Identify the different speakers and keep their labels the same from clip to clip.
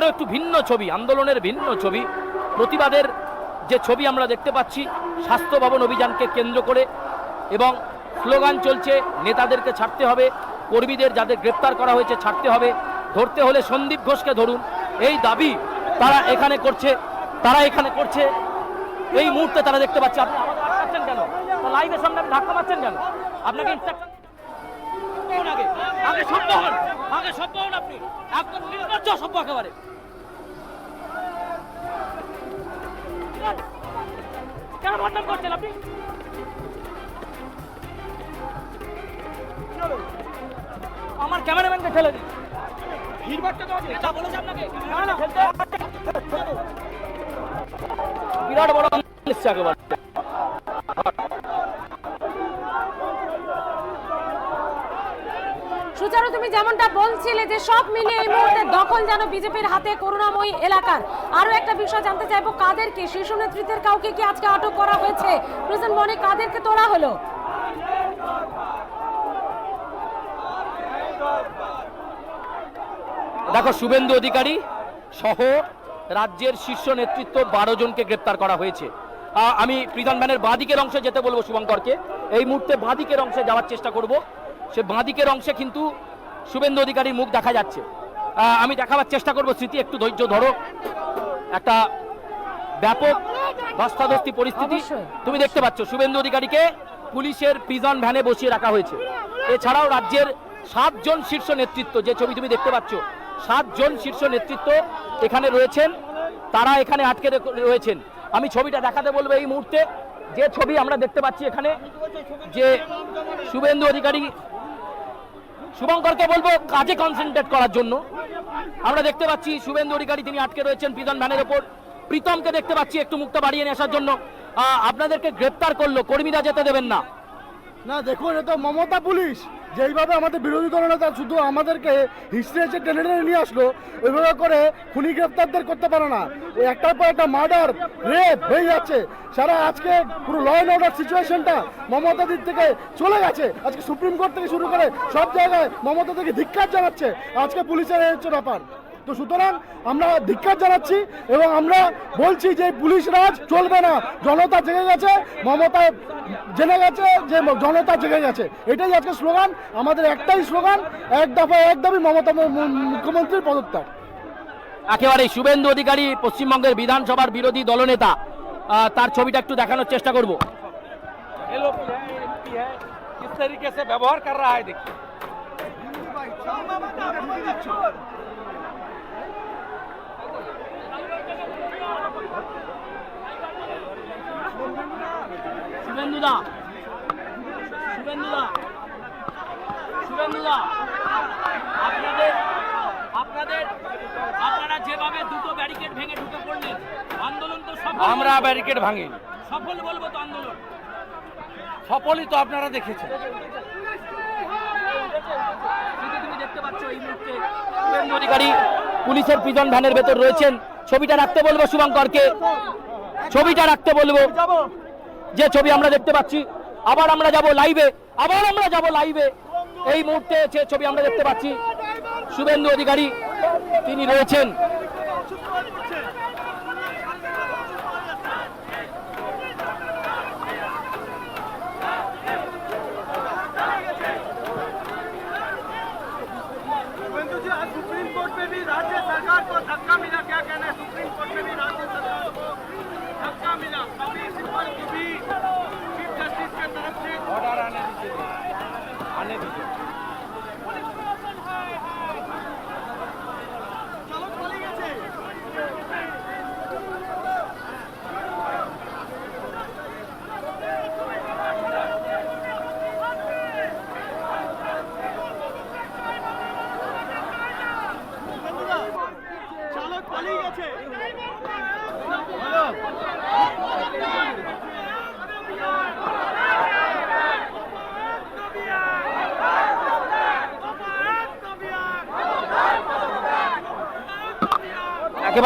Speaker 1: আরও একটু ভিন্ন ছবি, আন্দোলনের ভিন্ন ছবি। প্রতিবাদের যে ছবি আমরা দেখতে পাচ্ছি, স্বাস্থ্য ভবন অভিযানকে কেন্দ্র করে এবং স্লোগান চলছে, নেতাদেরকে ছাড়তে হবে, কর্মীদের যাদের গ্রেপ্তার করা হয়েছে ছাড়তে হবে, ধরতে হলে সন্দীপ ঘোষকে ধরুন। এই দাবি তারা এখানে করছে, তারা এখানে করছে। এই মুহূর্তে তারা দেখতে পাচ্ছে, আপনি আমাকে কেন? লাইভের সামনে আপনি ধাক্কা মারছেন কেন? আপনাকে আগে আগে সভ্য হন, আগে সভ্য হন আপনি। একদম নির্লজ্জ সভ্য একেবারে। কেন বদনাম করছেন আপনি? আমার ক্যামেরাম্যানকে ফেলে দিন। ভিড়ভাড়টা তো আছে এটা বলেছে আপনাকে। ঠেলতে বিরাট বড় একেবারে
Speaker 2: সুচারু, তুমি যেমনটা বলছিলে যে সব মিলিয়ে এই মুহূর্তে দখল যেন বিজেপির হাতে করুণাময়ী এলাকার। আরও একটা বিষয় জানতে চাইব, কাদেরকে? শীর্ষ নেতৃত্বের কাউকে কি আজকে আটক করা হয়েছে? প্রেসিডেন্ট মনে, কাদেরকে তোলা হলো?
Speaker 1: দেখো, শুভেন্দু অধিকারী সহ রাজ্যের শীর্ষ নেতৃত্ব বারো জনকে গ্রেপ্তার করা হয়েছে। আমি প্রধান ম্যানের বাঁদিকের অংশে যেতে বলব, শুভঙ্করকে। এই মুহূর্তে বাঁদিকের অংশে যাওয়ার চেষ্টা করব। সে বাঁদিকের অংশে কিন্তু শুভেন্দু অধিকারীর মুখ দেখা যাচ্ছে। আমি দেখাবার চেষ্টা করব স্মৃতি একটু ধৈর্য ধরো। একটা ব্যাপক ধস্তাধস্তি পরিস্থিতি। তুমি দেখতে পাচ্ছ শুভেন্দু অধিকারীকে পুলিশের প্রিজন ভ্যানে বসিয়ে রাখা হয়েছে। এছাড়াও রাজ্যের সাতজন শীর্ষ নেতৃত্ব যে ছবি তুমি দেখতে পাচ্ছ সাতজন শীর্ষ নেতৃত্ব এখানে রয়েছেন। তারা এখানে আটকে রয়েছেন। আমি ছবিটা দেখাতে বলব এই মুহূর্তে। যে ছবি আমরা দেখতে পাচ্ছি এখানে যে শুভেন্দু অধিকারী শুভঙ্করকে বলব, কাজে কনসেন্ট্রেট করার জন্য। আমরা দেখতে পাচ্ছি শুভেন্দু অধিকারী তিনি আটকে রয়েছেন প্রিজন ভ্যানের ওপর। প্রীতমকে দেখতে পাচ্ছি একটু মুক্ত বাড়িয়ে নিয়ে আসার জন্য। আপনাদেরকে গ্রেপ্তার করল, কর্মীরা যেতে দেবেন না।
Speaker 3: না, দেখুন এটা মমতা পুলিশ। যেইভাবে আমাদের বিরোধী দলনেতা শুধু আমাদেরকে হিস্ট্রি এসে টেনে টেনে নিয়ে আসলো, ওইভাবে করে খুনি গ্রেপ্তারদের করতে পারে না। ওই একটার পর একটা মার্ডার, রেপ হয়ে যাচ্ছে। সারা আজকে পুরো ল অ্যান্ড অর্ডার সিচুয়েশনটা মমতা দিক থেকে চলে গেছে। আজকে সুপ্রিম কোর্ট থেকে শুরু করে সব জায়গায় মমতা থেকে ধিক্কার জানাচ্ছে। আজকে পুলিশের হচ্ছে ব্যাপার। তো সুতরাং আমরা ধিক্কার জানাচ্ছি এবং আমরা বলছি যে পুলিশ রাজ চলবে না জনতা জেগে গেছে মমতা জেনে গেছে যে জনতা জেগে গেছে এটাই আজকে স্লোগান আমাদের একটাই স্লোগান এক দফা এক দাবি মমতা মু- মু- মুখ্যমন্ত্রীর পদত্যাগ
Speaker 1: একেবারে শুভেন্দু অধিকারী পশ্চিমবঙ্গের বিধানসভার বিরোধী দলনেতা আহ, তার ছবিটা একটু দেখানোর চেষ্টা করব
Speaker 4: ये लोग भी है एमपी है किस तरीके से व्यवहार कर रहा है देखिए
Speaker 1: শুভেন্দুদা। শুভেন্দুদা। শুভেন্দুদা। আপনাদের আপনাদের আপনারা যেভাবে দুটো ব্যারিকেড ভেঙে ঢুকে পড়লেন আন্দোলন তো সফল
Speaker 4: আমরা ব্যারিকেড ভাঙিনি।
Speaker 1: সফল বলব তো আন্দোলন।
Speaker 4: সফলই তো আপনারা দেখেছেন।
Speaker 1: কিন্তু তুমি দেখতে পাচ্ছ এই মুহূর্তে। শুভেন্দু অধিকারী পুলিশের প্রিজন ভ্যানের ভেতর রয়েছেন। ছবিটা রাখতে বলব শুভঙ্করকে। ছবিটা রাখতে বলব। যে ছবি আমরা দেখতে পাচ্ছি, আবার আমরা যাব লাইভে আবার আমরা যাব লাইভে এই মুহূর্তে যে ছবি আমরা দেখতে পাচ্ছি, শুভেন্দু অধিকারী, তিনি রয়েছেন।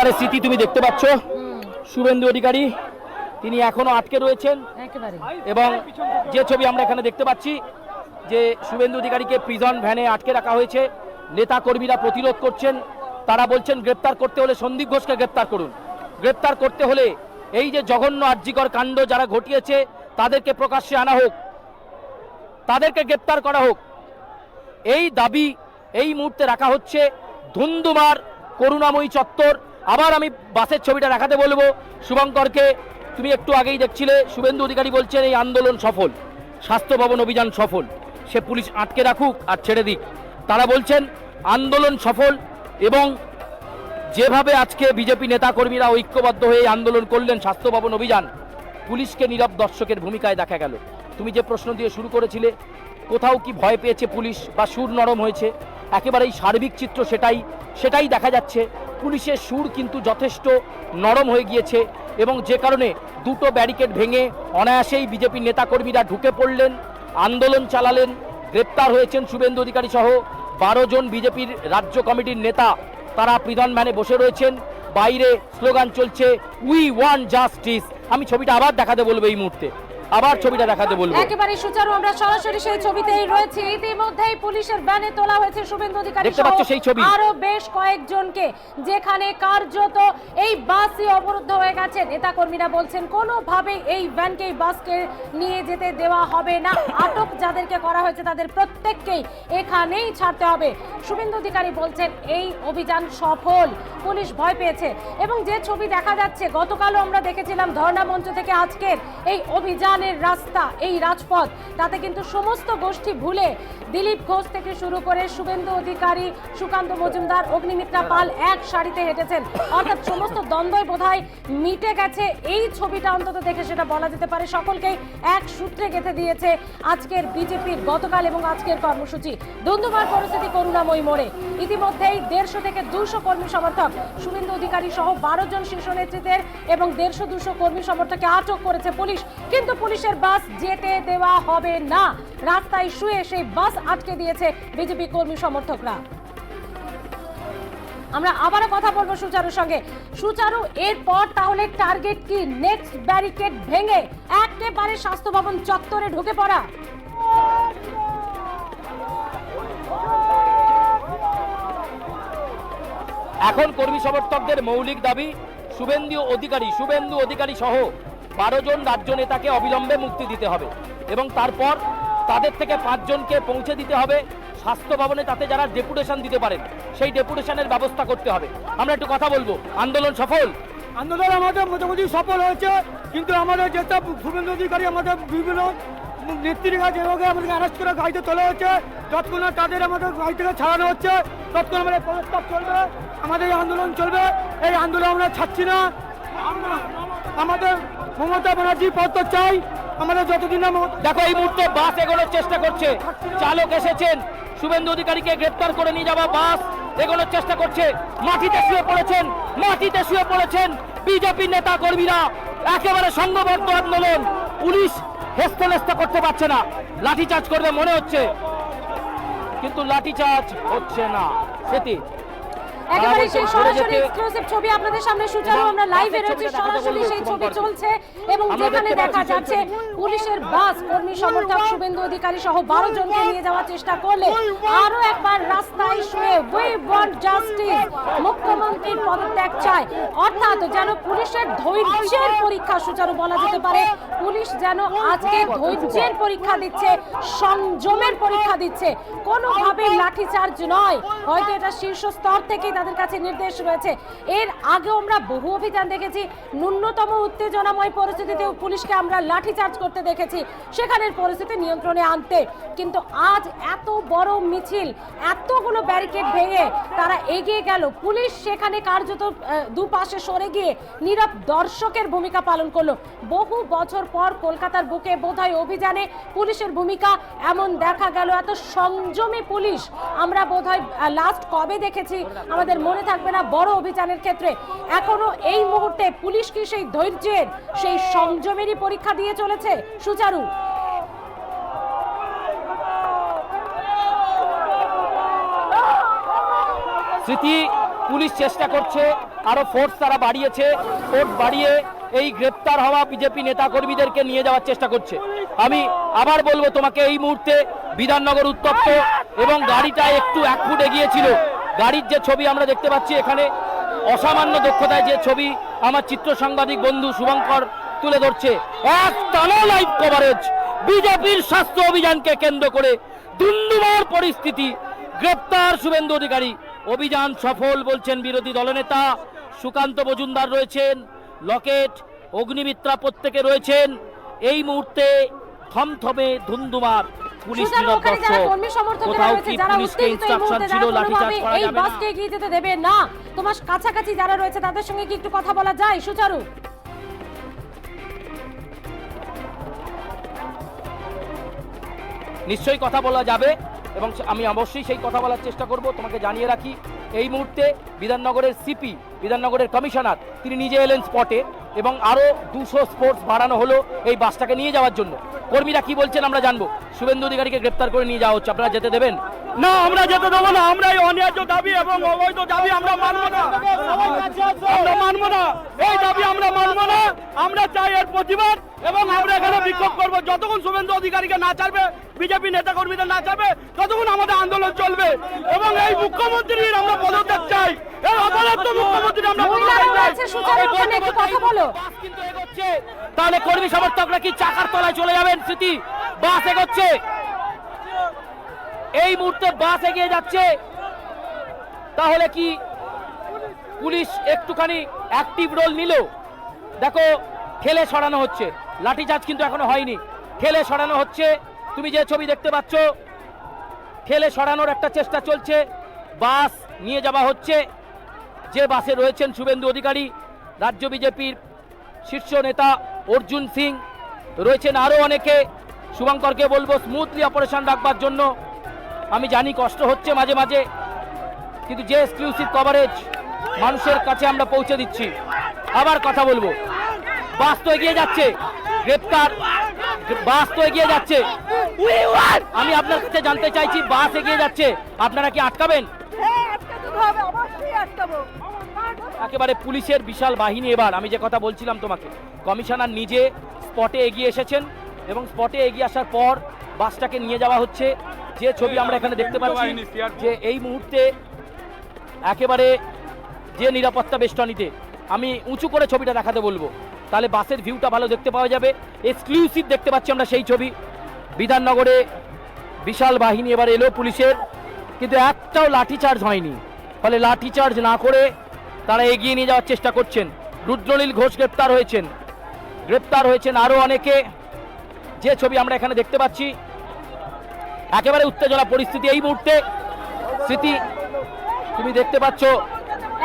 Speaker 1: একেবারে স্মৃতি তুমি দেখতে পাচ্ছ। শুভেন্দু অধিকারী তিনি এখনও আটকে রয়েছেন। এবং যে ছবি আমরা এখানে দেখতে পাচ্ছি যে শুভেন্দু অধিকারীকে প্রিজন ভ্যানে আটকে রাখা হয়েছে নেতা কর্মীরা প্রতিরোধ করছেন তারা বলছেন গ্রেপ্তার করতে হলে সন্দীপ ঘোষকে গ্রেপ্তার করুন। গ্রেপ্তার করতে হলে এই যে জঘন্য আর্যিকর কাণ্ড যারা ঘটিয়েছে তাদেরকে প্রকাশ্যে আনা হোক তাদেরকে গ্রেপ্তার করা হোক। এই দাবি এই মুহূর্তে রাখা হচ্ছে ধুন্দুমার করুণাময়ী চত্বর আবার আমি বাসের ছবিটা দেখাতে বলব। শুভঙ্করকে তুমি একটু আগেই দেখছিলে, শুভেন্দু অধিকারী বলছেন এই আন্দোলন সফল, স্বাস্থ্য ভবন অভিযান সফল, সে পুলিশ আটকে রাখুক আর ছেড়ে দিক। তারা বলছেন, আন্দোলন সফল এবং যেভাবে আজকে বিজেপি নেতাকর্মীরা ঐক্যবদ্ধ হয়ে আন্দোলন করলেন, স্বাস্থ্য ভবন অভিযান, পুলিশকে নীরব দর্শকের ভূমিকায় দেখা গেল। তুমি যে প্রশ্ন দিয়ে শুরু করেছিলে, কোথাও কি ভয় পেয়েছে পুলিশ বা সুর নরম হয়েছে? একেবারেই সার্বিক চিত্র সেটাই সেটাই দেখা যাচ্ছে। পুলিশের সুর কিন্তু যথেষ্ট নরম হয়ে গিয়েছে এবং যে কারণে দুটো ব্যারিকেড ভেঙে অনায়াসেই বিজেপি নেতাকর্মীরা ঢুকে পড়লেন, আন্দোলন চালালেন, গ্রেপ্তার হয়েছেন শুভেন্দু অধিকারী সহ বারো জন বিজেপির রাজ্য কমিটির নেতা। তারা প্রিধন ম্যানে বসে রয়েছেন। বাইরে স্লোগান চলছে উই ওয়ান জাস্টিস আমি ছবিটা আবার দেখাতে বলব এই মুহূর্তে। আবার ছবিটা দেখাতে বলব।
Speaker 2: একেবারে সুচারু আমরা সরাসরি সেই ছবিতেই রয়েছে। ইতিমধ্যেই পুলিশের ব্যানে তোলা হয়েছে শুভেন্দু অধিকারী
Speaker 1: দেখতে পাচ্ছ সেই ছবি?
Speaker 2: আরও বেশ কয়েকজনকে যেখানে কার্যত এই বাসই অবরুদ্ধ হয়ে গেছে। নেতাকর্মীরা বলছেন কোনোভাবে এই ভ্যানকে বাসকে নিয়ে যেতে দেওয়া হবে না। আটক যাদেরকে করা হয়েছে তাদের প্রত্যেককেই এখানেই ছাড়তে হবে। শুভেন্দু অধিকারী বলছেন এই অভিযান সফল। পুলিশ ভয় পেয়েছে। এবং যে ছবি দেখা যাচ্ছে গতকালও আমরা দেখেছিলাম ধর্ণা মঞ্চ থেকে আজকের এই অভিযানের রাস্তা, এই রাজপথ। তাতে কিন্তু সমস্ত গোষ্ঠী ভুলে দিলীপ ঘোষ থেকে শুরু করে শুভেন্দু অধিকারী, সুকান্ত মজুমদার, অগ্নিমিত্রা পাল এক সারিতে হেঁটেছেন। অর্থাৎ সমস্ত দ্বন্দ্বই বোধহয় মিটে গেছে। এই ছবিটা অন্তত দেখে সেটা বলা যেতে পারে। সকলকেই এক সূত্রে গেঁথে দিয়েছে আজকের বিজেপির গতকাল এবং আজকের কর্মসূচি। ধুন্ধুমার পরিস্থিতি করুণাময়ী মোড়ে। ইতিমধ্যেই দেড়শো থেকে দুশো কর্মী সমর্থক শুভেন্দু অধিকারী সহ বারো জন শীর্ষ নেতৃত্বের এবং দেড়শো দুশো কর্মী সমর্থককে আটক করেছে পুলিশ। কিন্তু পুলিশের বাস যেতে দেওয়া হবে না। রাস্তায় শুয়ে সেই বাস আটকে দিয়েছে বিজেপি কর্মী সমর্থকরা। আমরা আবারও কথা বলব সুচারুর সঙ্গে। সুচারু, এরপর তাহলে টার্গেট কি? নেক্সট ব্যারিকেড ভেঙে একেবারে স্বাস্থ্য ভবন চত্বরে ঢুকে পড়া।
Speaker 1: এখন কর্মী সমর্থকদের মৌলিক দাবি, শুভেন্দু অধিকারী শুভেন্দু অধিকারী সহ বারো জন রাজ্য নেতাকে অবিলম্বে মুক্তি দিতে হবে এবং তারপর তাদের থেকে পাঁচজনকে পৌঁছে দিতে হবে স্বাস্থ্য ভবনে, তাতে যারা ডেপুটেশন দিতে পারেন, সেই ডেপুটেশনের ব্যবস্থা করতে হবে। আমরা একটু কথা বলব। আন্দোলন সফল?
Speaker 5: আন্দোলন আমাদের মোটামুটি সফল হয়েছে, কিন্তু আমাদের যেসব শুভেন্দু অধিকারী, আমাদের বিভিন্ন নেত্রীরা যেভাবে আমাদেরকে অ্যারেস্ট করে গাড়িতে তোলা হচ্ছে তৎক্ষণ না তাদের আমাদের গাড়ি থেকে ছাড়ানো হচ্ছে। তৎক্ষণ আমাদের পদত্যাগ চলবে, আমাদের আন্দোলন চলবে। এই আন্দোলন আমরা ছাড়ছি না। আমাদের মমতা ব্যানার্জি পদ চাই। আমাদের যতদিন না
Speaker 1: দেখো, এই মুহূর্তে বাস এগোনোর চেষ্টা করছে। চালক এসেছেন। শুভেন্দু অধিকারীকে গ্রেপ্তার করে নিয়ে যাওয়া বাস এগোনোর চেষ্টা করছে। মাটিতে শুয়ে পড়েছেন, মাটিতে শুয়ে পড়েছেন বিজেপি নেতা কর্মীরা। একেবারে সংঘবদ্ধ আন্দোলন। পুলিশ হেস্তনেস্ত করতে পারছে না। লাঠিচার্জ করবে মনে হচ্ছে। কিন্তু লাঠিচার্জ হচ্ছে না। সেটি
Speaker 2: একেবারে সেই সরাসরি এক্সক্লুসিভ ছবি আপনাদের সামনে সুচারু। আমরা লাইভে সরাসরি সেই ছবি চলছে এবং যেখানে দেখা যাচ্ছে পুলিশের বাস কর্মী সমর্থক শুভেন্দু অধিকারী সহ বারো জনকে নিয়ে যাওয়ার চেষ্টা করলে আরও একবার রাস্তায় শুয়ে উই ওয়ান্ট জাস্টিস মুখ্যমন্ত্রীর পদত্যাগ চায়। অর্থাৎ যেন পুলিশের ধৈর্যের পরীক্ষা সুচারু বলা যেতে পারে। পুলিশ যেন আজকে ধৈর্যের পরীক্ষা দিচ্ছে সংযমের পরীক্ষা দিচ্ছে। কোনোভাবে লাঠিচার্জ নয়। হয়তো এটা শীর্ষ স্তর থেকেই তাদের কাছে নির্দেশ রয়েছে। এর আগেও আমরা বহু অভিযান দেখেছি। ন্যূনতম উত্তেজনাময় পরিস্থিতিতেও পুলিশকে আমরা লাঠিচার্জ করতে দেখেছি। সেখানের পরিস্থিতি নিয়ন্ত্রণে আনতে। কিন্তু আজ এত বড় মিছিল, এতগুলো ব্যারিকেড ভেঙে তারা এগিয়ে গেল। পুলিশ সেখানে কার্যত দুপাশে সরে গিয়ে নীরব দর্শকের ভূমিকা পালন করল। বহু বছর পর কলকাতার বুকে বোধহয় অভিযানে পুলিশের ভূমিকা এমন দেখা গেল। এত সংযমী পুলিশ আমরা বোধহয় লাস্ট কবে দেখেছি? আমাদের মনে থাকবে না বড় অভিযানের ক্ষেত্রে। এখনও এই মুহূর্তে পুলিশ কি সেই ধৈর্যের, সেই সংযমেরই পরীক্ষা দিয়ে চলেছে? সুচারু।
Speaker 1: স্মৃতি, পুলিশ চেষ্টা করছে, আরও ফোর্স তারা বাড়িয়েছে। ফোর্স বাড়িয়ে এই গ্রেপ্তার হওয়া বিজেপি নেতা কর্মীদেরকে নিয়ে যাওয়ার চেষ্টা করছে। আমি আবার বলব তোমাকে, এই মুহূর্তে বিধাননগর উত্তপ্ত এবং গাড়িটা একটু এক ফুট এগিয়েছিল গাড়ির যে ছবি আমরা দেখতে পাচ্ছি এখানে, অসামান্য দক্ষতায় যে ছবি আমার চিত্র সাংবাদিক বন্ধু শুভঙ্কর তুলে ধরছে। এক টানা লাইভ কভারেজ বিজেপির স্বাস্থ্য অভিযানকে কেন্দ্র করে দুন্দুমার পরিস্থিতি। গ্রেপ্তার শুভেন্দু অধিকারী, অভিযান সফল বলছেন বিরোধী দলনেতা। সুকান্ত মজুমদার রয়েছেন, লকেট, অগ্নিমিত্রা প্রত্যেকে রয়েছেন। এই মুহূর্তে থমথমে ধুমধুমার পুলিশ
Speaker 2: সুতরাং
Speaker 1: নীরব
Speaker 2: ওখানে যারা
Speaker 1: দর্শক কোথাও কি পুলিশকে ইনস্ট্রাকশন ছিল লাঠিচার্জ করা যাবে না?
Speaker 2: বাসকে এগিয়ে যেতে দেবে না। তোমার কাছাকাছি যারা রয়েছে তাদের সঙ্গে কি একটু কথা বলা যায়? সুচারু।
Speaker 1: নিশ্চয়ই কথা বলা যাবে এবং আমি অবশ্যই সেই কথা বলার চেষ্টা করব। তোমাকে জানিয়ে রাখি এই মুহূর্তে বিধাননগরের সিপি বিধাননগরের কমিশনার তিনি নিজে এলেন স্পটে এবং আরও দুশো স্পোর্টস বাড়ানো হলো এই বাসটাকে নিয়ে যাওয়ার জন্য। কর্মীরা কি বলছেন আমরা জানব। শুভেন্দু অধিকারীকে গ্রেপ্তার করে নিয়ে যাওয়া হচ্ছে। আপনারা যেতে দেবেন?
Speaker 5: না আমরা যেতে দেবো না আমরা এই অন্যায্য দাবি এবং অবৈধ দাবি আমরা মানবো না। আমরা মানবো না। এই দাবি আমরা মানবো না। আমরা চাই এর প্রতিবাদ এবং আমরা এখানে বিক্ষোভ করব। যতক্ষণ শুভেন্দু অধিকারীকে না ছাড়বে বিজেপি নেতা কর্মীদের না ছাড়বে ততক্ষণ আমাদের আন্দোলন চলবে। এবং এই মুখ্যমন্ত্রীর আমরা পদত্যাগ চাই। এই অপরাধ মুখ্যমন্ত্রী আমরা
Speaker 1: তাহলে কর্মী সমর্থকরা কি চাকার তলায় চলে যাবেন স্মৃতি? বাস এগোচ্ছে। এই মুহূর্তে বাস এগিয়ে যাচ্ছে। তাহলে কি পুলিশ একটুখানি অ্যাক্টিভ রোল নিল? দেখো ঠেলে সরানো হচ্ছে। লাঠিচার্জ কিন্তু এখনও হয়নি। ঠেলে সরানো হচ্ছে। তুমি যে ছবি দেখতে পাচ্ছ ঠেলে সরানোর একটা চেষ্টা চলছে। বাস নিয়ে যাওয়া হচ্ছে। যে বাসে রয়েছেন শুভেন্দু অধিকারী, রাজ্য বিজেপির শীর্ষ নেতা অর্জুন সিং। রয়েছেন আরও অনেকে। শুভঙ্করকে বলব স্মুথলি অপারেশন রাখবার জন্য। আমি জানি কষ্ট হচ্ছে মাঝে মাঝে, কিন্তু যে এক্সক্লুসিভ কভারেজ মানুষের কাছে আমরা পৌঁছে দিচ্ছি, আবার কথা বলব। বাস তো এগিয়ে যাচ্ছে, গ্রেপ্তার, বাস তো এগিয়ে যাচ্ছে। আমি আপনার কাছে জানতে চাইছি, বাস এগিয়ে যাচ্ছে, আপনারা কি আটকাবেন? একেবারে পুলিশের বিশাল বাহিনী এবার, আমি যে কথা বলছিলাম তোমাকে, কমিশনার নিজে স্পটে এগিয়ে এসেছেন, এবং স্পটে এগিয়ে আসার পর বাসটাকে নিয়ে যাওয়া হচ্ছে। যে ছবি আমরা এখানে দেখতে পাচ্ছি, যে এই মুহূর্তে একেবারে যে নিরাপত্তা বেষ্টনীতে, আমি উঁচু করে ছবিটা দেখাতে বলব। তাহলে বাসের ভিউটা ভালো দেখতে পাওয়া যাবে। এক্সক্লুসিভ দেখতে পাচ্ছি আমরা সেই ছবি। বিধাননগরে বিশাল বাহিনী এবার এলো পুলিশের, কিন্তু একটাও লাঠিচার্জ হয়নি। ফলে লাঠিচার্জ না করে তারা এগিয়ে নিয়ে যাওয়ার চেষ্টা করছেন। রুদ্রলীল ঘোষ গ্রেপ্তার হয়েছেন। গ্রেপ্তার হয়েছেন আরও অনেকে। যে ছবি আমরা এখানে দেখতে পাচ্ছি একেবারে উত্তেজনা পরিস্থিতি এই মুহূর্তে। স্মৃতি তুমি দেখতে পাচ্ছ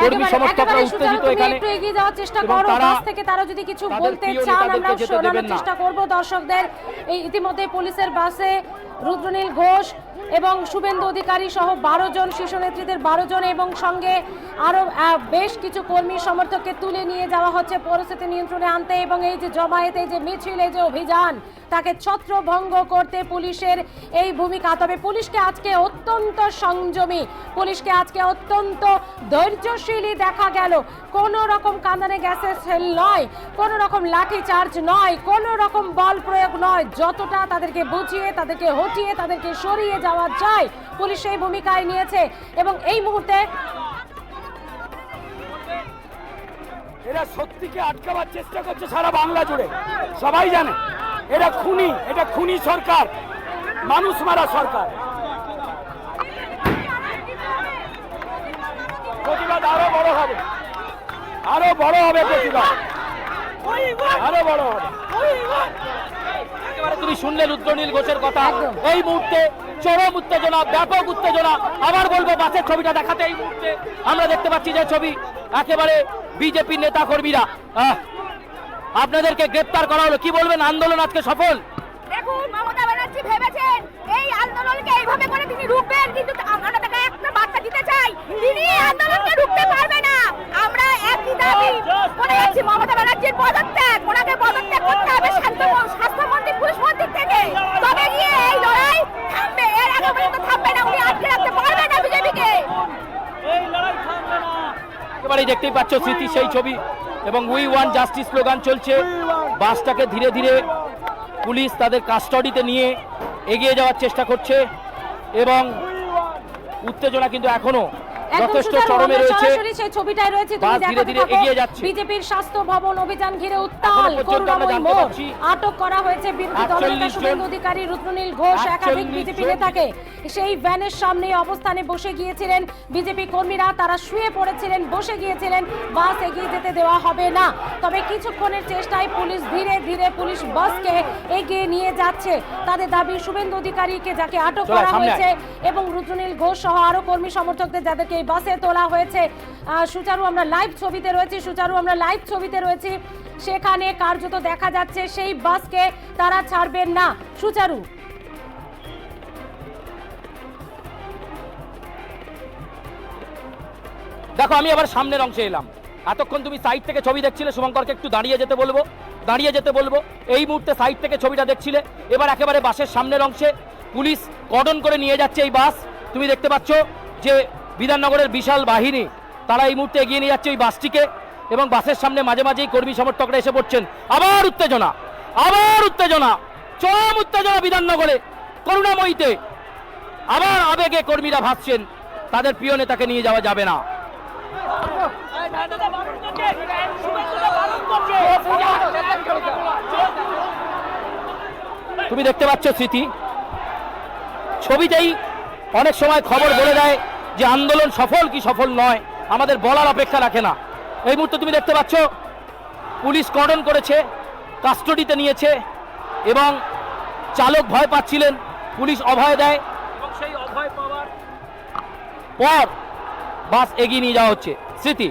Speaker 1: কর্মী সমর্থকরা উত্তেজিত এখানে।
Speaker 2: একটু এগিয়ে যাওয়ার চেষ্টা করো বাস থেকে তারা যদি কিছু বলতে চান আমরা শোনানোর চেষ্টা করব। দর্শকদের এই ইতিমধ্যে পুলিশের বাসে রুদ্রনীল ঘোষ এবং শুভেন্দু অধিকারী সহ বারো জন শীর্ষ নেতৃত্বের বারো জন এবং সঙ্গে আরও বেশ কিছু কর্মী সমর্থককে তুলে নিয়ে যাওয়া হচ্ছে পরিস্থিতি নিয়ন্ত্রণে আনতে এবং এই যে জমায়েত এই যে মিছিল, এই যে অভিযান, তাকে ছত্রভঙ্গ করতে পুলিশের এই ভূমিকা। তবে পুলিশকে আজকে অত্যন্ত সংযমী, পুলিশকে আজকে অত্যন্ত ধৈর্যশীলই দেখা গেল। কোন রকম কাঁদানে গ্যাসের সেল নয়, কোন রকম লাঠি চার্জ নয়, কোন রকম বল প্রয়োগ নয়। যতটা তাদেরকে বুঝিয়ে, তাদেরকে হটিয়ে তাদেরকে সরিয়ে যাওয়া যায়। পুলিশ সেই ভূমিকায় নিয়েছে এবং এই মুহূর্তে
Speaker 5: এরা সত্যিকে আটকাবার চেষ্টা করছে সারা বাংলা জুড়ে। সবাই জানে এটা খুনি এটা খুনি সরকার, মানুষ মারা সরকার। প্রতিবাদ আরও বড় হবে। আরও বড় হবে প্রতিবাদ। আরও বড় হবে।
Speaker 1: একেবারে তুমি শুনলে রুদ্রনীল ঘোষের কথা। এই মুহূর্তে চরম উত্তেজনা ব্যাপক উত্তেজনা। আবার বলব বাসের ছবিটা দেখাতে এই মুহূর্তে আমরা দেখতে পাচ্ছি যে ছবি একেবারে বিজেপি নেতা কর্মীরা আপনাদেরকে গ্রেপ্তার করা হলো। কি বলবেন? আন্দোলন আজকে সফল?
Speaker 6: দেখুন মমতা ব্যানার্জি ভেবেছেন এই আন্দোলনকে এইভাবে করে তিনি রুখবেন কিন্তু আমরা তাকে একটা বার্তা দিতে চাই। তিনি আন্দোলনকে রুখতে পারবে না। আমরা একই দাবি করে যাচ্ছি মমতা ব্যানার্জির পদত্যাগ। ওনাকে পদত্যাগ করতে হবে স্বাস্থ্য পুলিশ মন্ত্রী থেকে তবে গিয়ে এই লড়াই থামবে। এর আগে পর্যন্ত থামবে না উনি আটকে রাখতে পারবে না বিজেপিকে।
Speaker 1: একেবারেই দেখতেই পাচ্ছ স্মৃতি সেই ছবি এবং উই ওয়ান জাস্টিস স্লোগান চলছে। বাসটাকে ধীরে ধীরে পুলিশ তাদের কাস্টডিতে নিয়ে এগিয়ে যাওয়ার চেষ্টা করছে এবং উত্তেজনা কিন্তু এখনও
Speaker 2: একদম
Speaker 1: যথেষ্ট চরমে রয়েছে।
Speaker 2: সেই ছবিটায় রয়েছে তুমি
Speaker 1: ধীরে ধীরে। এগিয়ে যাচ্ছে।
Speaker 2: বিজেপির স্বাস্থ্য ভবন অভিযান ঘিরে উত্তাল করুণাময়ী মোড়। আটক করা হয়েছে বিরোধী
Speaker 1: 48
Speaker 2: দলনেতা শুভেন্দু অধিকারী রুদ্রনীল ঘোষ একাধিক বিজেপি নেতাকে সেই ভ্যানের সামনে অবস্থানে বসে গিয়েছিলেন বিজেপি কর্মীরা। তারা শুয়ে পড়েছিলেন বসে গিয়েছিলেন বাস এগিয়ে যেতে দেওয়া হবে না। তবে কিছুক্ষণের চেষ্টায় পুলিশ ধীরে ধীরে পুলিশ বাসকে এগিয়ে নিয়ে যাচ্ছে। তাদের দাবি শুভেন্দু অধিকারীকে যাকে আটক করা হয়েছে এবং রুদ্রনীল ঘোষ সহ আরও কর্মী সমর্থকদের যাদেরকে এই বাসে তোলা হয়েছে। সুচারু, আমরা লাইভ ছবিতে রয়েছি। সুচারু, আমরা লাইভ ছবিতে রয়েছি। সেখানে কার্যত দেখা যাচ্ছে, সেই বাসকে তারা ছাড়বেন না। সুচারু।
Speaker 1: দেখো, আমি আবার সামনের অংশে এলাম। এতক্ষণ তুমি সাইড থেকে ছবি দেখছিলে, শুভঙ্করকে একটু দাঁড়িয়ে যেতে বলব। দাঁড়িয়ে যেতে বলব। এই মুহূর্তে সাইড থেকে ছবিটা দেখছিলে। এবার একেবারে বাসের সামনের অংশে পুলিশ কর্ডন করে নিয়ে যাচ্ছে এই বাস। তুমি দেখতে পাচ্ছ যে বিধাননগরের বিশাল বাহিনী, তারা এই মুহূর্তে এগিয়ে নিয়ে যাচ্ছে ওই বাসটিকে এবং বাসের সামনে মাঝে মাঝেই কর্মী সমর্থকরা এসে পড়ছেন। আবার উত্তেজনা আবার উত্তেজনা, চরম উত্তেজনা বিধাননগরে, করুণাময়ীতে। আবার আবেগে কর্মীরা ভাসছেন, তাদের প্রিয় নেতাকে নিয়ে যাওয়া যাবে না। তুমি দেখতে পাচ্ছ স্মৃতি, ছবিতেই অনেক সময় খবর বলে দেয় যে আন্দোলন সফল কি সফল নয়, আমাদের বলার অপেক্ষা রাখে না। এই মুহূর্তে তুমি দেখতে পাচ্ছ, পুলিশ কর্ডন করেছে, কাস্টডিতে নিয়েছে, এবং চালক ভয় পাচ্ছিলেন, পুলিশ অভয় দেয়, এবং সেই অভয় পাওয়ার পর বাস এগিয়ে নিয়ে যাওয়া হচ্ছে। স্মৃতি?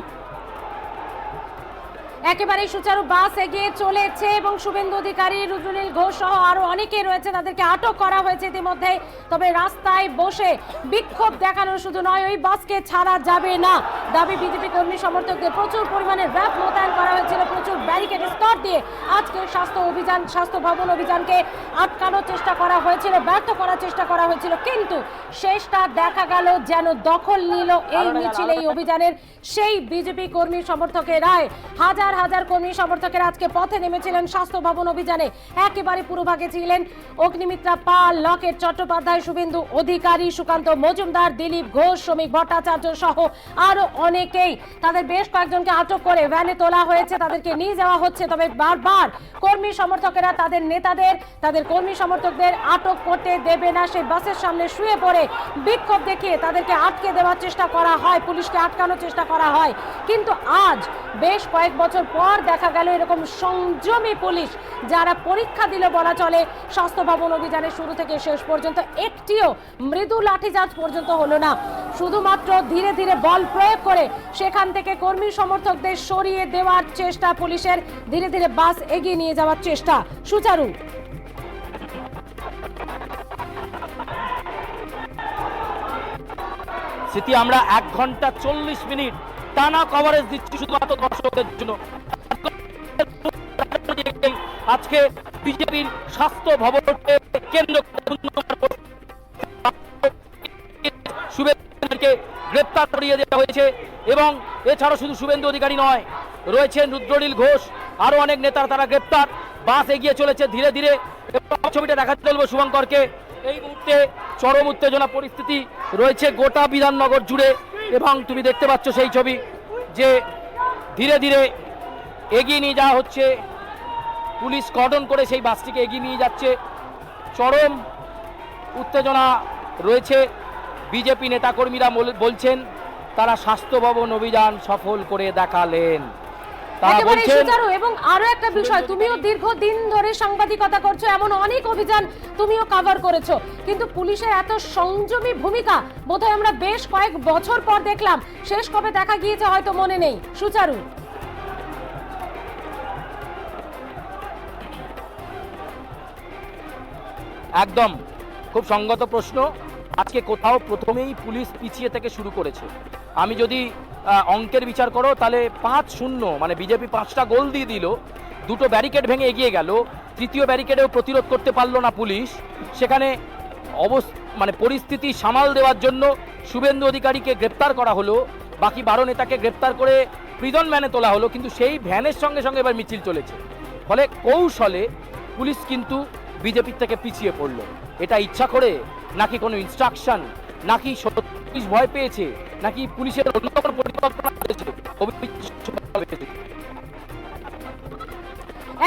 Speaker 2: একেবারেই সুচারু বাস এগিয়ে চলেছে এবং শুভেন্দু অধিকারী রুদ্রনীল ঘোষ সহ আরও অনেকে রয়েছে তাদেরকে আটক করা হয়েছে ইতিমধ্যে তবে রাস্তায় বসে বিক্ষোভ দেখানো শুধু নয় ওই বাসকে ছাড়া যাবে না। দাবি বিজেপি কর্মী সমর্থকদের প্রচুর পরিমাণে র্যাপ মোতায়েন করা হয়েছিল প্রচুর ব্যারিকেড স্তর দিয়ে আজকে স্বাস্থ্য অভিযান স্বাস্থ্য ভবন অভিযানকে আটকানোর চেষ্টা করা হয়েছিল ব্যর্থ করার চেষ্টা করা হয়েছিল কিন্তু শেষটা দেখা গেল যেন দখল নিল এই মিছিল এই অভিযানের। সেই বিজেপি কর্মী সমর্থকেরাই হাজার হাজার কর্মী সমর্থকেরা আজকে পথে নেমেছিলেন স্বাস্থ্য ভবন অভিযানে। একেবারে পুরোভাগে ছিলেন অগ্নিমিত্রা পাল, লকেট চট্টোপাধ্যায়, শুভেন্দু অধিকারী, সুকান্ত মজুমদার, দিলীপ ঘোষ, শ্রমিক ভট্টাচার্য সহ আরও অনেকেই। তাদের বেশ কয়েকজনকে আটক করে ভ্যানে তোলা হয়েছে, তাদেরকে নিয়ে যাওয়া হচ্ছে। তবে বারবার কর্মী সমর্থকেরা তাদের নেতাদের, তাদের কর্মী সমর্থকদের আটক করতে দেবে না। সেই বাসের সামনে শুয়ে পড়ে, বিক্ষোভ দেখিয়ে তাদেরকে আটকে দেওয়ার চেষ্টা করা হয়, পুলিশকে আটকানোর চেষ্টা করা হয়। কিন্তু আজ বেশ কয়েক বছর পর দেখা গেল এরকম সংযমী পুলিশ যারা পরীক্ষা দিল বলা চলে। স্বাস্থ্য ভবন অভিযানের শুরু থেকে শেষ পর্যন্ত একটিও মৃদু লাঠিচার্জ পর্যন্ত হলো না। শুধুমাত্র ধীরে ধীরে বল প্রয়োগ করে সেখান থেকে কর্মী সমর্থকদের সরিয়ে দেওয়ার চেষ্টা পুলিশের। ধীরে ধীরে বাস এগিয়ে নিয়ে যাওয়ার চেষ্টা সুচারু।
Speaker 1: স্মৃতি, আমরা এক ঘণ্টা চল্লিশ মিনিট টানা কভারেজ দিচ্ছি শুধুমাত্র দর্শকদের জন্য। আজকে বিজেপির স্বাস্থ্য ভবনকে কেন্দ্র শুভেন্দুকে গ্রেপ্তার করিয়ে দেওয়া হয়েছে এবং এছাড়াও শুধু শুভেন্দু অধিকারী নয়, রয়েছেন রুদ্রনীল ঘোষ আরও অনেক নেতার তারা গ্রেপ্তার। বাস এগিয়ে চলেছে ধীরে ধীরে ছবিটা দেখাতে চলবো শুভঙ্করকে। এই মুহূর্তে চরম উত্তেজনা পরিস্থিতি রয়েছে গোটা বিধাননগর জুড়ে। এবং তুমি দেখতে পাচ্ছ সেই ছবি যে ধীরে ধীরে এগিয়ে নিয়ে যাওয়া হচ্ছে। পুলিশ কর্ডন করে সেই বাসটিকে এগিয়ে নিয়ে যাচ্ছে। চরম উত্তেজনা রয়েছে। বিজেপি নেতাকর্মীরা বলছেন, তারা স্বাস্থ্য ভবন অভিযান সফল করে দেখালেন।
Speaker 2: একেবারে সুচারু এবং আরও একটা বিষয় তুমিও দীর্ঘদিন ধরে সাংবাদিকতা করছ এমন অনেক অভিযান তুমিও কভার করেছ। কিন্তু পুলিশের এত সংযমী ভূমিকা বোধহয় আমরা বেশ কয়েক বছর পর দেখলাম শেষ কবে দেখা গিয়েছে হয়তো মনে নেই। সুচারু।
Speaker 1: একদম খুব সঙ্গত প্রশ্ন। আজকে কোথাও প্রথমেই পুলিশ পিছিয়ে থেকে শুরু করেছে। আমি যদি অঙ্কের বিচার করো, তাহলে পাঁচ শূন্য মানে বিজেপি পাঁচটা গোল দিয়ে দিল, দুটো ব্যারিকেড ভেঙে এগিয়ে গেল, তৃতীয় ব্যারিকেডেও প্রতিরোধ করতে পারল না পুলিশ, সেখানে অবস মানে পরিস্থিতি সামাল দেওয়ার জন্য শুভেন্দু অধিকারীকে গ্রেপ্তার করা হলো, বাকি বারো নেতাকে গ্রেপ্তার করে প্রিজন ভ্যানে তোলা হলো, কিন্তু সেই ভ্যানের সঙ্গে সঙ্গে এবার মিছিল চলেছে। ফলে কৌশলে পুলিশ কিন্তু বিজেপির থেকে পিছিয়ে পড়ল। এটা ইচ্ছা করে? নাকি কোনো ইনস্ট্রাকশন নাকি পুলিশ ভয় পেয়েছে? নাকি পুলিশের অন্য কোনো পরিকল্পনা হয়েছিল।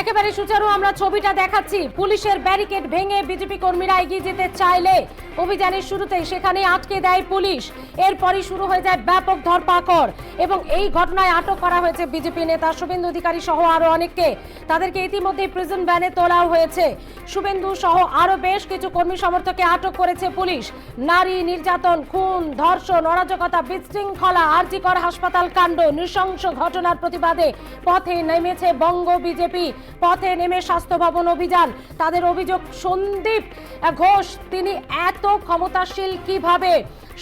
Speaker 2: একেবারে সুচারু আমরা ছবিটা দেখাচ্ছি। পুলিশের ব্যারিকেড ভেঙে বিজেপি কর্মীরা এগিয়ে যেতে চাইলে। অভিযানের শুরুতেই সেখানে আটকে দেয় পুলিশ। এরপরই শুরু হয়ে যায় ব্যাপক ধরপাকড় এবং এই ঘটনায় আটক করা হয়েছে বিজেপি নেতা শুভেন্দু অধিকারী সহ আরও অনেককে। তাদেরকে ইতিমধ্যে প্রিজন ভ্যানে তোলা হয়েছে। শুভেন্দু সহ আরও বেশ কিছু কর্মী সমর্থককে আটক করেছে পুলিশ। নারী নির্যাতন, খুন, ধর্ষণ, অরাজকতা, বিশৃঙ্খলা, আরজিকর হাসপাতাল কাণ্ড, নৃশংস ঘটনার প্রতিবাদে পথে নেমেছে বঙ্গ বিজেপি। পথে নেমে স্বাস্থ্য ভবন অভিযান। তাদের অভিযোগ সন্দীপ ঘোষ তিনি এত ক্ষমতাশীল কীভাবে?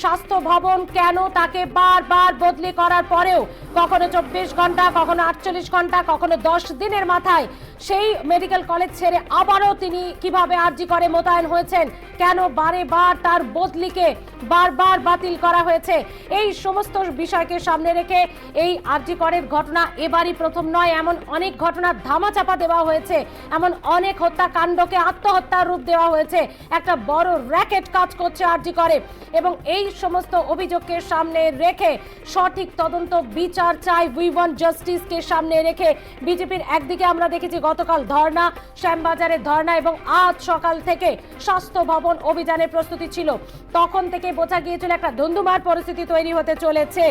Speaker 2: স্বাস্থ্য ভবন কেন তাকে বারবার বদলি করার পরেও কখনো চব্বিশ ঘণ্টা, কখনো আটচল্লিশ ঘণ্টা, কখনো দশ দিনের মাথায় সেই মেডিকেল কলেজ ছেড়ে আবারও তিনি কীভাবে আর্জি করে মোতায়েন হয়েছেন? কেন বারে বার তার বদলিকে বারবার বাতিল করা হয়েছে? এই সমস্ত বিষয়কে সামনে রেখে এই আর্জি করের ঘটনা এবারই প্রথম নয়। এমন অনেক ঘটনার ধামাচাপা দেওয়া হয়েছে। এমন অনেক হত্যাকাণ্ডকে আত্মহত্যার রূপ দেওয়া হয়েছে। একটা বড় র্যাকেট কাজ করছে আর্জি করে। এবং এই সমস্ত অভিযোগকে সামনে রেখে সঠিক তদন্ত বিচার চাই। উই ওয়ান জাস্টিসকে সামনে রেখে বিজেপির একদিকে আমরা দেখেছি গতকাল ধর্না শ্যামবাজারের ধর্না এবং আজ সকাল থেকে স্বাস্থ্য ভবন অভিযানের প্রস্তুতি ছিল। তখন থেকে বোঝা গিয়েছিল একটা ধুন্ধুমার পরিস্থিতি তৈরি হতে চলেছে।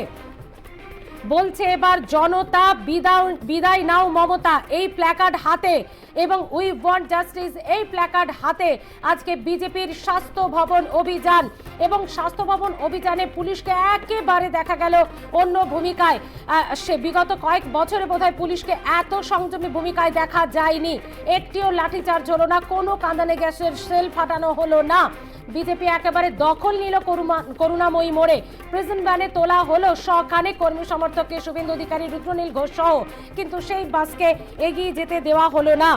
Speaker 2: বলছে এবার জনতা বিদায় বিদায় নাও মমতা, এই প্ল্যাকার্ড হাতে। এবং উই ওয়ান্ট জাস্টিস এই প্ল্যাকার্ড হাতে। আজকে বিজেপির স্বাস্থ্য ভবন অভিযান। এবং স্বাস্থ্য ভবন অভিযানে পুলিশকে একেবারে দেখা গেল অন্য ভূমিকায়। সে বিগত কয়েক বছরে বোধহয় পুলিশকে এত সংযমী ভূমিকায় দেখা যায়নি। একটিও লাঠিচার্জ হলো না, কোনো কাঁদানে গ্যাসের সেল ফাটানো হলো না। বিজেপি একেবারে দখল নিল করুণাময়ী মোড়ে। প্রেজেন্ট ভ্যানে তোলা হলো শখানে কর্মী সমর্থককে শুভেন্দু অধিকারী, রুদ্রনীল ঘোষ সহ। কিন্তু সেই বাসকে এগিয়ে যেতে দেওয়া হলো না।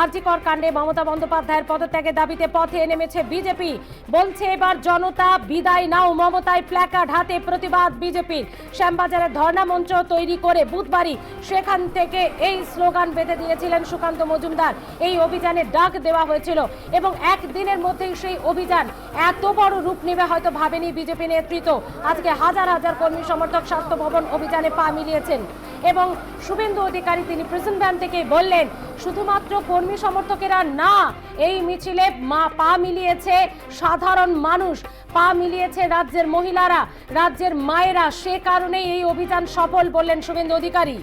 Speaker 2: আরজিকর কাণ্ডে মমতা বন্দ্যোপাধ্যায়ের পদত্যাগের দাবিতে পথে নেমেছে বিজেপি। বলছে এবার জনতা বিদায় নাও, মমতায় প্ল্যাকার্ড হাতে প্রতিবাদ বিজেপির। শ্যামবাজারে ধর্ণা মঞ্চ তৈরি করে বুধবারই সেখান থেকে এই স্লোগান বেঁধে দিয়েছিলেন সুকান্ত মজুমদার। এই অভিযানে ডাক দেওয়া হয়েছিল এবং একদিনের মধ্যেই সেই অভিযান এত বড় রূপ নেবে হয়তো ভাবেনি বিজেপি নেতৃত্ব। আজকে হাজার হাজার কর্মী সমর্থক স্বাস্থ্য ভবন অভিযানে পা মিলিয়েছেন। এবং শুভেন্দু অধিকারী তিনি প্রেজেন্ট ভ্যান থেকেই বললেন, শুধুমাত্র কর্মী সমর্থকেরা না, এই মিছিলে মা পা মিলিয়েছে সাধারণ মানুষ, পা মিলিয়েছে রাজ্যের মহিলারা, রাজ্যের মায়েরা। সে কারণেই এই অভিযান সফল বললেন শুভেন্দু অধিকারী।